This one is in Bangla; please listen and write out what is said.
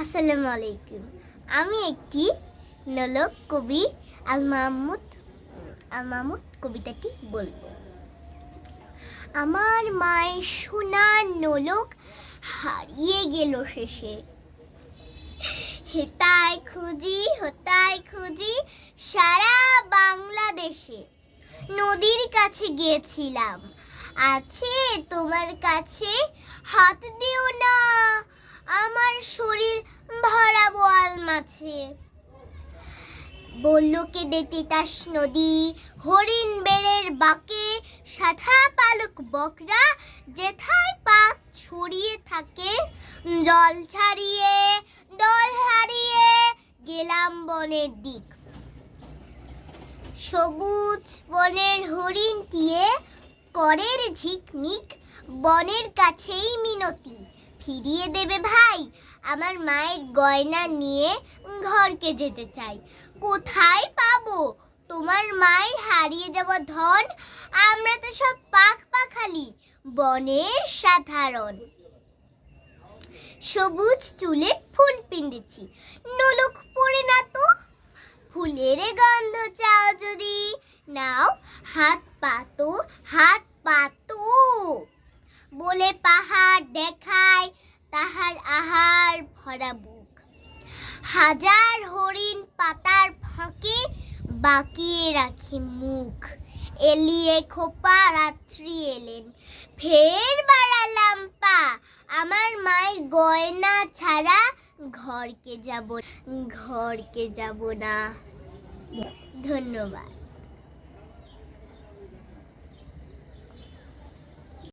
আসসালামু আলাইকুম। আমি একটি নলক কবি আল মাহমুদ আল মাহমুদ কবিতাটি বলব। আমার মায়ের সোনার নলক হারিয়ে গেল শেষে। হেতায় খুঁজি হতায় খুঁজি সারা বাংলাদেশে। নদীর কাছে গিয়েছিলাম। আছে তোমার কাছে, হাত দিও না। বোয়াল মাছে বলল কেঁদে তিতাস নদী, হরিণ বেড়ের বাঁকে সাথা পালক বকরা যেথায় পাক ছড়িয়ে থাকে। জল ছাড়িয়ে, দল হারিয়ে গেলাম বনের দিক। সবুজ বনের হরিণ টিয়ে করের ঝিকমিক, বনের কাছেই মিনতি। ফিরিয়ে দেবে ভাই। আমার মায়ের গয়না নিয়ে ঘরকে যেতে চাই। কোথায় পাবো? তোমার মায়ের হারিয়ে যাওয়া ধন, আমরা তো সব পাক পাখালি বনের সাধারণ। সবুজ চুলে ফুল পিন্দেছি, নলক পড়ে না তো? ফুলের গন্ধ চাও যদি, নাও হাত পাতো হাত পাতো বলে পাহাড় ভরা বুক। হাজার হরিণ পাতার ফাঁকে বাকিয়ে রাখি মুখ। এলিয়ে খোপা রাত্রি এলেন। ফের বাড়ালাম পা। আমার মায়ের গয়না ছাড়া ঘরকে যাব ঘরকে যাব না। ধন্যবাদ।